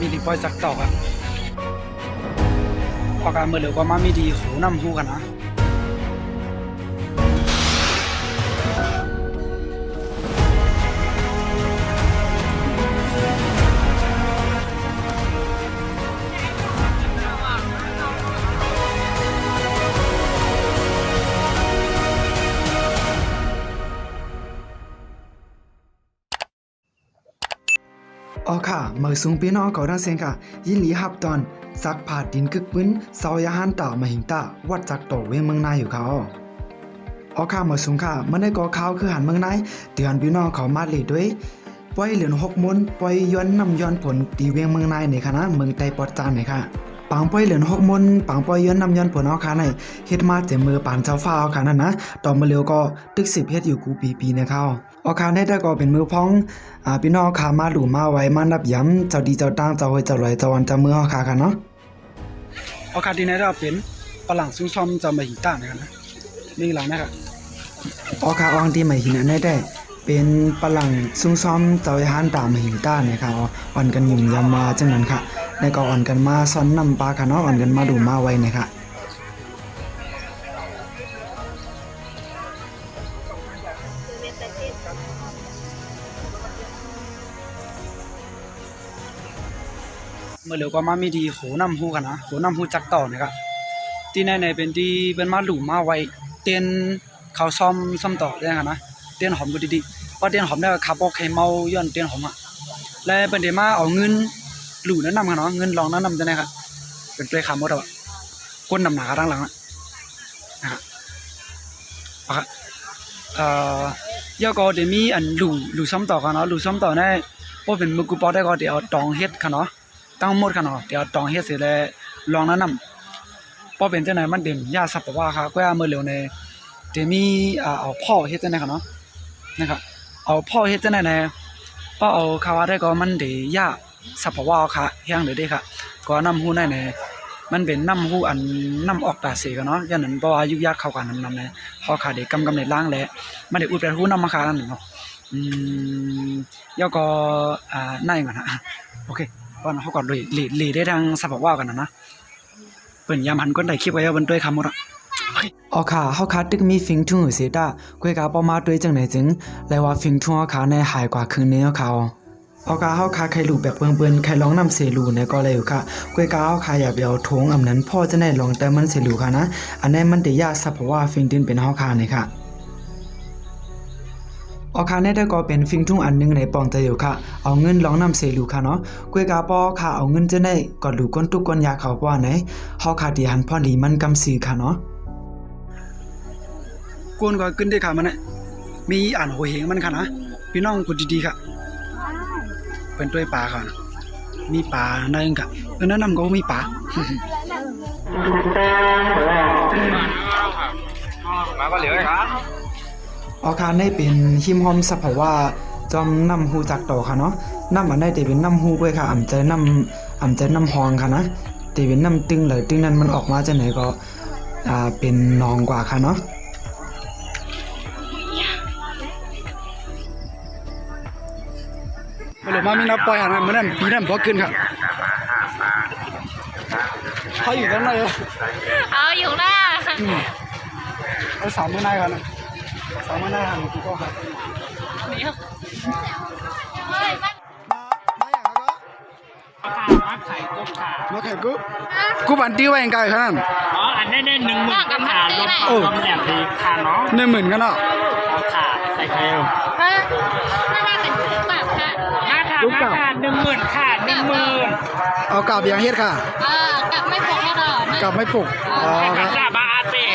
มีดีพอยสักตอกอะ อ๋อค่ะเมื่อสูงพี่น้องเขาดังเสียงค่ะ ยินหลีฮับตอนซักผาดดินกึกปืนเสายาหันตามาหิงตาวัดจักโตเวงเมืองนายอยู่เขาอ๋อค่ะเมื่อสูงค่ะเมื่อได้ก่อข่าวคือหันเมืองนายเตือนพี่น้องเขามาเลยด้วยปล่อยเหรียญหกมุนปล่อยย้อนนำย้อนผลตีเวียงเมืองนายในคณะเมืองไตปอดจานในค่ะ ปังป่อยเหรียญหกมนปังป่อยย้อนนำย้อนผลเอาค่ะในเฮ็ดมาเต็มมือปานเจ้าฟ้าเอาค่ะนั่นนะต่อมาเร็วก็ตึกสิบเฮ็ดอยู่กูปีปีในเข้าเอาค่ะได้แต่ก็เป็นมือพ้องอ่าพี่น้องขามาหลูมาไว้มานับย้ำเจ้าดีเจ้าตั้งเจ้าเฮยเจ้าลอยเจ้าวันเจ้ามือเฮาขากันเนาะออกกาดีในเราเป็นฝรั่งซุ้งซ้อมเจะมาหิต้านะครับนะนี่หลังนะครับออขาอองที่ม่หินอันได้เป็นฝรั่งซุ่มซ้อมเจ้าหานตามหินต้าเนี่ยค่ะอ่อนกันยุ่มยำมาจังนั้นค่ะ แล้วก็อ่อนกันมาซ้อนนำปลาค่ะเนาะอ่อนกันมาดูมาไว้เนี่ยค่ะเมื่อเหลือก็มามีดีโหนำหูกันนะโหนำหูจักต่อนะครับที่ในในเป็นที่เป็นมาหลุมมาไว้เตียนเขาซ่อมซ่อมต่อได้กันนะเตียนหอมก็ดีๆเพราะเตียนหอมได้ขับออกเคเมาย้อนเตียนหอมอะและเป็นเดมาเอาเงิน หลูแนะนำกันเนาะเงินลองแนะนำจะไหนครับเป็นเปลยคำหมดอะก้นนำหนาด้านหลังอะนะครับอะเอ่อยาก็เดี๋ยวมีอันหลูหลูซ่อมต่อกันเนาะหลูซ่อมต่อได้พอเป็นมือกูปอได้ก็เดี๋ยวตองเฮ็ดกันเนาะตั้งหมดกันเนาะเดี๋ยวตองเฮ็ดเสร็จแล้วลองแนะนำพอเป็นจังไหนมันเด่นยาสับว่าค่ะก็เมื่อเร็วในเดี๋ยวมีอ่าเอาพ่อเฮ็ดจังไหนกันเนาะนะครับเอาพ่อเฮ็ดจังไหนแน่ป้าเอาคาวาได้ก็มันเดี๋ยวยา สับว่าค่ะเฮียงเดี๋ยด้ค่ะก็น้ำหูได้แน่มันเป็นน้ำหูอันน้ำออกตาเสกันเนาะย่างนั้นเพราะว่ายุกยากเข้ากันนำนำแน่พอขาเด็กกำกำในล่างแล้วมันได้อุดไปหูน้ำมาคานั่นเนาะอืมแล้วก็อ่านั่นก่อนนะโอเคก่อนเขาก่อนเลยหลีลีได้ทางสับว่ากันนะนะเปิ่นยามหันก้นได้คลิปไว้เอาบนด้วยคำหมดอะออขาเฮาขาตึกมีฟิงทุ่งเสียดากวยกาปอมาด้วยจังไหนจึงเลยว่าฟิงทุ่งเฮาขาในหายกว่าครึ่งนึงเฮา เขาอกาเฮาขาใครลูกแบบเบิ่นๆใครลองนำเสลูเนี่ยก็เลยอยู่ค่ะกวยกาเฮาขาอย่าไปเอาทงอำนั้นพ่อจะได้ลองแต่มันเสลูค่ะนะ อันนั้นมันได้ยากสับเพราะว่าฟิงดินเป็นเฮาขาเนี่ยค่ะออคาเน่ได้ก็เป็นฟิงทุ่งอันหนึงในปองจะอยู่ค่ะ เอาเงินลองนำเสลูค่ะเนาะกวยกาปอค่ะเอาเงินจะได้กอดลูกก้นตุกก้นยาเขาป้อไหนเฮาขาดีหันพ่อดีมันกำสีค่ะเนาะกวนก็ขึ้นได้ค่ะมันนะมีอ่านโหเหงมันค่ะนะพี่น้องกูดีๆค่ะ เป็นด้วยปลาค่ะมีปลาในนึงค่ะเออแนะนำก็มีปลามาก็เหลือครับออคาได้เป็นหิมหอมสัพพราว่าจอมนำฮูจากต่อค่ะเนาะนำอันได้แต่เป็นน้ำฮูด้วยค่ะอ่ำใจน้ำอ่ำใจน้ำหองค่ะนะแต่เป็นน้ำตึงเลยตึงนั้นมันออกมาจากไหนก็อ่าเป็นนองกว่าค่ะเนาะ หรือมามีนับปล่อยหันมันนั่นปีนั้นพอขึ้นค่ะเขาอยู่ด้านในเลยเอาอยู่หน้าอืมเอาสามมือในค่ะนะสามมือในหันกูก็ค่ะเดี๋ยวเฮ้ยมันมาไข่ต้มขามาแข่งกูกูบันตี้ไว้ยังไงขนาดนั้นอ๋ออันนี้ได้หนึ่งหมื่นก็ขารวมรวมแบบดีขาเนาะหนึ่งหมื่นกันเนาะเอาขาใส่เกลฮะน่าจะเป็นคือ แบบค่ะมาขามาขาหนึ่งหมื่นขาหนึ่งหมื่นเอากลับยังเฮ็ดค่ะเออกลับไม่พกให้เรานะกลับไม่ปลุก อ๋อไอ้คขัรับนจ่าบาอาเต้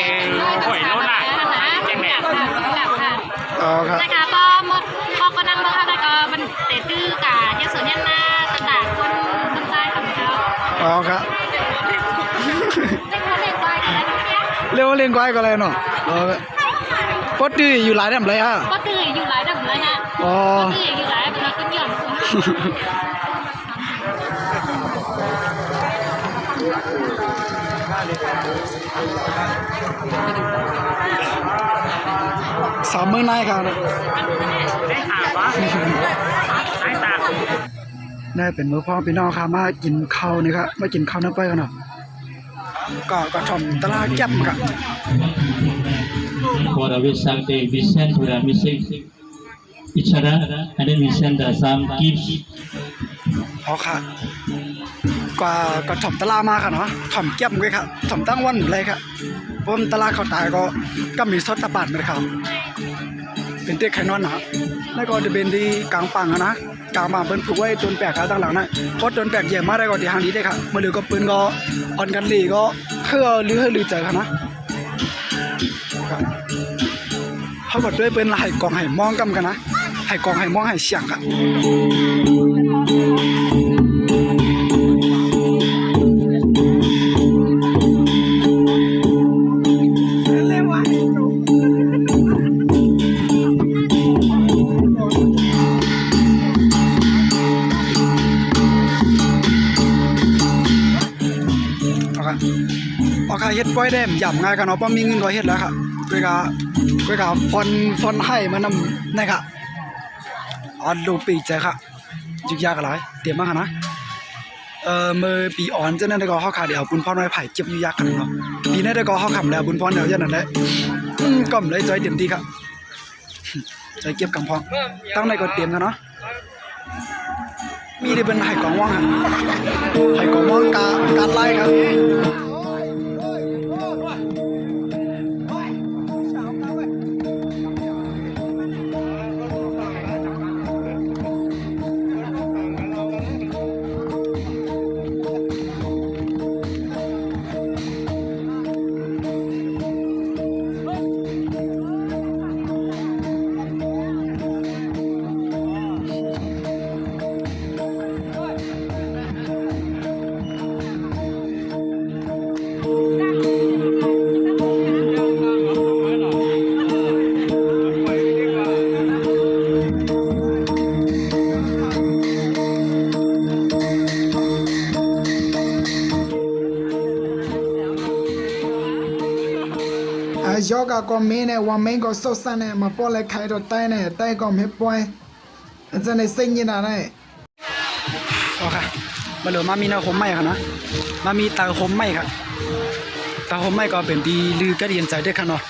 หอยโน่นน่ะนะยังไงกลับค่ะกลับค่ะอ๋อครับ นะคะพอหมดพอก็นั่งเมื่อค่ะแล้วก็มันเตะตื้อกาเยสุเนี่ยหน้าตลาดคนคนใจของเขาอ๋อครับได้เขาเล่นไปกันแล้วเนี่ยเรียกว่าเล่นก้อยก็เลยเนาะอ๋อครับปกติอยู่หลายแดมเลยฮะก็ตื่นอยู่หลายดับเลยฮะอ๋อ ก็ตื่นอยู่หลายแล้วก็หย่อน สามมือในค่ะเนี่ยได้ขาปะไอ้ตาได้เป็นมือพ่อพี่น้องค่ะมากินข้าวนี่ครับมากินข้าวน้ำไปกันเนาะก็ก็ทำตลาดแก็บครับ For the Wisdom Day, we send to the missing each other, and then we send the some gifts. อ๋อค่ะกว่าก็ถ่อมตลามาค่ะเนาะถ่อมเก็บไว้ค่ะถ่อมตั้งวันเลยค่ะเพราะมันตลาเขาตายก็ก็มีซดตะบาดเหมือนเขาเป็นเตี้ยไข่นอนนะแล้วก็จะเป็นที่กลางปังอะนะกลางปังเป็นผูกไว้ต้นแปลกค่ะตั้งหลังนะเพราะต้นแปลกใหญ่มากได้ก็ที่ทางนี้ได้ค่ะมาเหลือก็ปืนก็อ่อนกันหลีก็เพื่อหรือให้ลือใจค่ะนะครับเขาก็ด้วยเป็นไห่กองไห่มองกำกันนะ ไห่กองไห่มองไห่เสียงค่ะเอาค่ะเอาค่ะเฮ็ดปล่อยได้มย่ำง่ายกันเนาะเพราะมีเงินก็เฮ็ดแล้วค่ะก้อยกะก้อยกะฟอนฟอนให้มานำนี่ค่ะ ออนลูปีใจค่ะยุกยากอะไรเตรียมมาค่ะนะเอ่อมือปีอ่อนเจ้านั่นได้ก็เฮาขาเดี๋ยวบุญพรไว้ไผ่เก็บอยู่ยากกันเนาะปีนี้ได้ก็เฮาขำแล้วบุญพรเดี๋ยวเจ้านั่นแหละอืมก้มเลยใจเต็มที่ครับใจเก็บกำพองตั้งในก็เตรียมกันเนาะมีได้เป็นไห่กองว่างไห่กองว่างกาการไล่ครับ ယောဂကောမင်းနဲ့ဝမင်းကိုစောဆန်နဲ့မပေါ်လက်ခိုင်တော့တိုင်းနဲ့တိုက်ကောမေပွဲအစနေစိတ်ညစ်တာနဲ့ เอาค่ะมาเหลือมามีนาคมใหม่ค่ะนะมามีตาคมใหม่ค่ะตาคมใหม่ก็เป็นดีลือก็เรียนใจด้วยค่ะเนาะ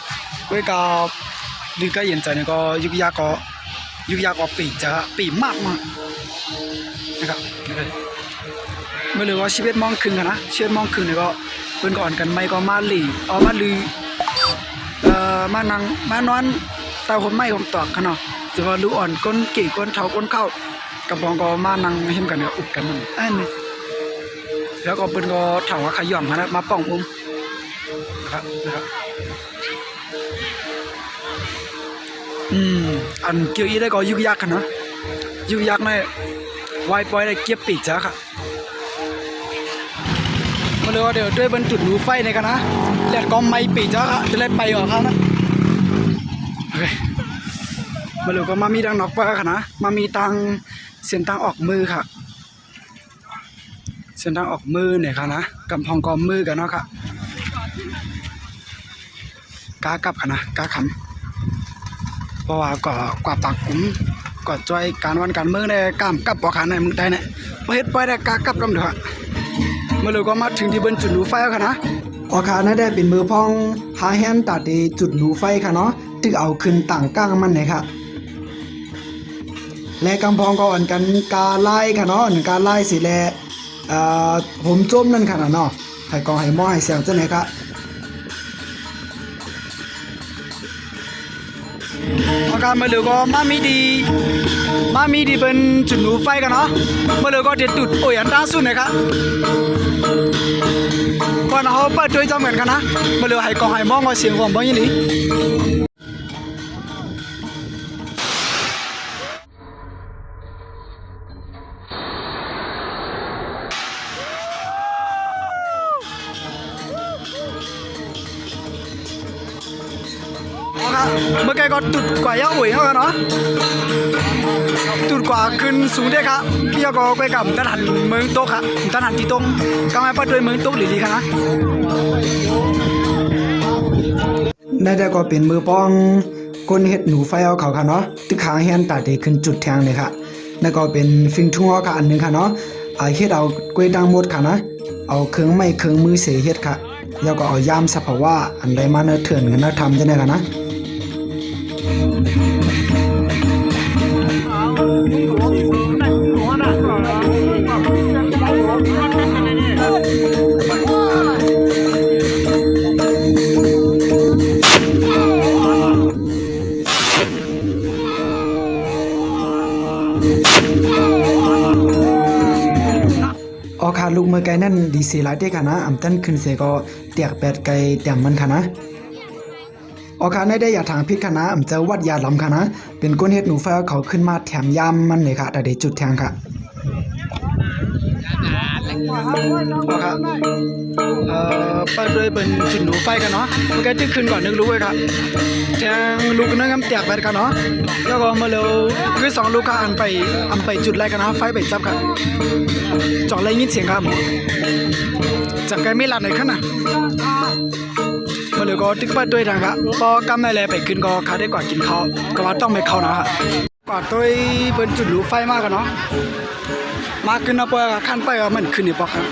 ก้อยก็ลือก็เรียนใจเนี่ยก็ยุกยาก็ยุกยาก็ปีจะปีมากมากนะครับเมื่อเหลือว่าชีวิตมองคืนค่ะนะชีวิตมองคืนเนี่ยก็เพิ่นก่อนกันไม่ก็มาหลีเอามาลือเอ่อ มานั่งมานอนตาคมใหม่ผมตอกค่ะเนาะจะว่าลูกอ่อนก้นกี่ก้นเท้าก้นเข้ากระบองก็มานั่งเห็นกันเนี่ยอุบกันมันอันแล้วก็เปิ้นก็ถามว่าขย่อมนะมาป้องอุ้มนะครับนะครับอืมอันเกี่ยวอีได้ก็ยุกยักกันเนาะยุกยักในไวปอยได้เก็บปีกจ้ะค่ะมาเลยว่าเดี๋ยวด้วยบรรจุดหนูไฟในกันนะแล้วก็ไม่ปีจ้ะค่ะจะเล่นไปออกครับนะ มาเลยก็มามีทางนอกปะค่ะนะมามีทางเส้นทางออกมือค่ะ เส้นทางออกมือเนี่ยค่ะนะกำพองกอมมือกันเนาะค่ะกากลับค่ะนะกาขันเพราะว่าก็กว่าปากกุ้มก็จอยการวันการมือในกล้ามกลับปอขาในมึงได้เนี่ยพอเฮ็ดไปได้กากลับกำเถอะมาเลยก็มาถึงที่เบิ้นจุดหนูไฟแล้วค่ะนะออคาน่าได้เป็นมือพองหาแฮนตัดเดจุดหนูไฟค่ะเนาะ ตึกเอาขึ้นต่างก้างมันเลยค่ะและกำพองก็อ่อนกันกาไล่ค่ะเนาะกาไล่สิแร่ผมจมนั่นค่ะเนาะให้กองให้หม้อให้เสียงจังไหนค่ะอาการมาเหลือก็มามีดีมามีดีเป็นจุดหนูไฟกันเนาะมาเหลือก็เด็ดตุดโอ้ยอันตาสุดนะครับก่อนเขาเปิดด้วยจำเหมือนกันนะมาเหลือให้กองให้มองว่าเสียงของบ้างยี่หลี เมื่อกี้ก็ตุดกว่ายอะโอ้ยเขากันเนาะตุดกว่าขึ้นสูงได้ครับพี่ก็ไปกับทหารเมืองโต๊ะครับทหารที่ตรงกำลังไปด้วยเมืองโต๊ะหลีๆครับนะนั่นแต่ก็เป็นมือป้องก้นเฮ็ดหนูไฟเอาเขาค่ะเนาะตึกหางแฮนตัดเดขึ้นจุดแทงเลยค่ะนั่นก็เป็นฟิงทุ่งค่ะอันหนึ่งค่ะเนาะอ่าเฮ็ดเอากล้วยดังหมดค่ะนะเอาเครื่องไม้เครื่องมือเสียเฮ็ดค่ะ แล้วก็เอายามสภาวะอันใดมาเนื้อเถื่อนกันนะทำจังได๋ค่ะนะ มือไกนั่นดีซีไลท์เด้ค่ะนะอำตันขึ้นเสก็เตียกแปดไกลเตียมมันค่ะนะออค่ะในได้อย่าถางพิษค่ะนะอำเจอวัดยาลำค่ะนะเป็นก้นเฮ็ดหนูไฟเอาเขาขึ้นมาแถมยามมันเลยค่ะแต่เดี๋ยวจุดแทงค่ะ ออค่ะเอ่อเปิดด้วยเป็นจุดหนูไฟกันเนาะเมื่อกี้ที่ขึ้นก่อนนึกรู้ไว้ค่ะแทงลูกนึงกำเตียกแปกันเนาะแล้วก็มาเร็วคือสองลูกก็อันไปอันไปจุดแรกกันนะไฟไปจับค่ะจอดไรยินเสียงครับจากไกลไม่หลัดไหนขึ้นน่ะมาเลยก็ติ๊กเปิดด้วยนะครับพอกำในแลไปขึ้นก็คาได้กว่ากินข้าวก็ว่าต้องไม่เข้านะครับกว่าตัวเปิ้นจุดหรูไฟมากกันเนาะ มาขึ้นนะปอขั้นไปว่ามันขึ้นนี่ปอครับ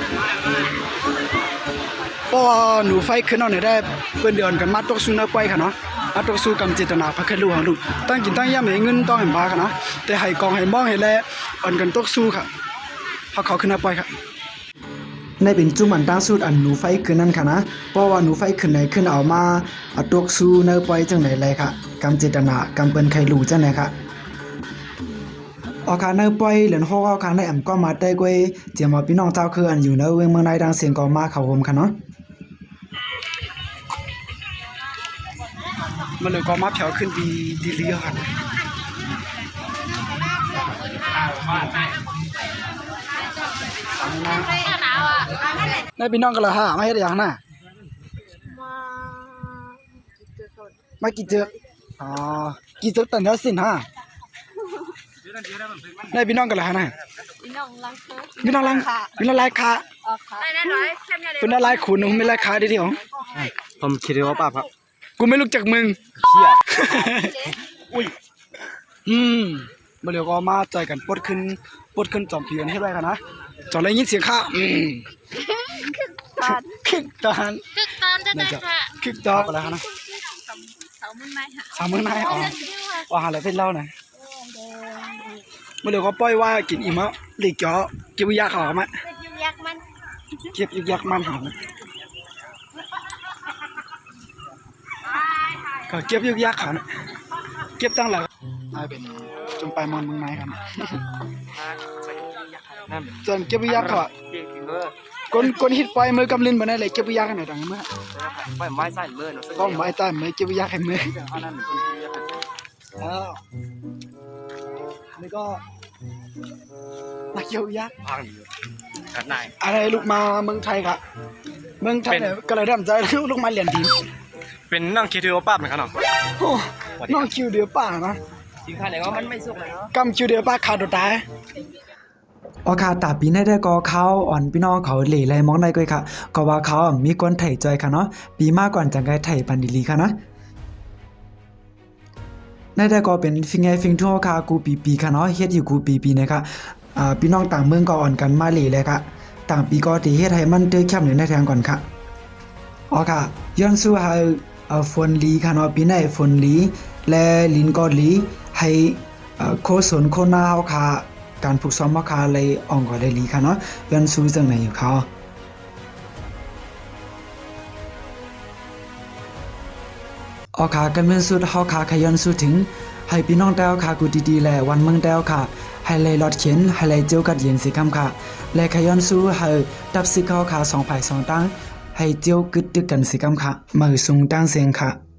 ปอหนูไฟขึ้นเอาไหนได้เปิ้นเดือนกันมาตกสู้นะไปค่ะเนาะมาตกสู้กำเจตนาพักขึ้นลูกของลูกตั้งกินตั้งย่ำให้เงินต้องให้มาค่ะนะแต่ให้กองให้มองให้แลอ่อนกันตกสู้ค่ะเขาเขาขึ้นมาปล่อยครับในเป็นจุ่มันตั้งสุดอันหนูไฟขึ้นนั่นค่ะนะเพราะว่าหนูไฟขึ้นไหนขึ้นเอามาอาตวกสู้เนอปอยจังไหนเลยค่ะกำเจตนากำเปิ้นใครรู้จังไหนค่ะ ออกค่ะเนอปล่อยเหรียญฮอกเอาค่ะในแอมก็มาได้กวยเจียมว่าพี่น้องเจ้าคืออันอยู่เนเวงเมืองในดังเสียงก็มาเข้าโฮมค่ะเนาะมันเลยก็มาเผาขึ้นดีดีเลียค่ะนาวอะนายพี่น้องกันละฮะมาเฮ็ดหยังน่ะมากี่เจออ๋อกี่เจอตันเดียวสินฮะ นายพี่น้องกันละฮะน่ะน้องลังเคิร์พี่น้องลังพี่น้องลายคาได้แน่นอนเข้มยาเด็เป็นอะไรขุนหนูไม่ลายคาดีเดียวผมคิดว่าป้าครับกูไม่รู้จักมึงอุ้ยอืมมาเดี๋ยวก็มาใจกันปดขึ้นปดขึ้นจอมเพียนให้ได้กันนะจอมอะไรยินเสียงข้าอืมคิกตานตึกตอนจะได้ค่ะคิกดอกอะไรนะเสามึงไหมค่ะสามมื้อนายอ๋อว่าหาอะไรเพิ่นเล่าหน่อย มาเดี๋ยวก็ปล่อยว่ากินอิ่มแล้วหลีกจ่อเก็บยากเขามาเป็นยุงยักษ์มันเก็บยักมันเขาก็เก็บยุกยักเขานะเก็บตั้งหลักนายเป็นจงไปมอนเมืองนายกันนะจนเก็บยักเขาอะคนคนฮิตไปมือกำลินบ่ได้เลยเก็บยักกันหน่อยดังเมื่อไม่ไม้ใส่เมื่อเนาะก็ไม้ใต้มือเก็บยักให้มือ อ้าวนี่ก็นักเกี่ยวยักษ์พังอยู่กันนายอะไรลูกมาเมืองไทยครับเมืองไทยเนี่ยก็เลยทำใจลูกมาเรียนทีมเป็นนั่งคิดว่าป้าเหมือนกันเนาะโอ้น้องคิวเดียวป่านะจริงค่ะไหนว่ามันไม่สุกเลยเนาะกำคิวเดียวป่าขาดตัวตายออคาตาปีในได้ก็เขาอ่อนพี่น้องเขาเหล่ไรมองได้ก้อยค่ะ ก็ว่าเขามีคนไถ่ใจค่ะเนาะปีมากก่อนจังไกไถ่ปันดีลีค่ะนะ ในได้ก็เป็นฟิงไงฟิงทั่วค่ะกูปีปีค่ะเนาะเฮ็ดอยู่กูปีปีนะคะอ่าพี่น้องต่างเมืองก็อ่อนกันมาเล่เลยค่ะต่างปีก็ตีเฮ็ดให้มันเตื้อแคบหนึ่งในทางก่อนค่ะอ๋อค่ะย้อนสู้ให้เอ่อฝนลีค่ะเนาะปีไหนฝนลีและลินก็ลีให้เอ่อโคสนโคนาเฮาค่ะการฝึกซ้อมมาค่ะเลยอ่องก็ได้ลีค่ะเนาะย้อนสู้จังไหนอยู่ค่ะอ๋ อค่ะกันเป็นสุดเฮาขาขยันสู้ถึง ให้พี่น้องแต้วขากูดีๆแลวันเมืองแต้วค่ะ ให้เลยลอดเข็นให้เลยเจียวกัดเย็นสิคำค่ะ และขยันสู้ให้ดับสิเข้าขาสองฝ่ายสองตั้งให้เจียวกึดดึกกันสิคำค่ะมือสูงตั้งเสียงค่ะ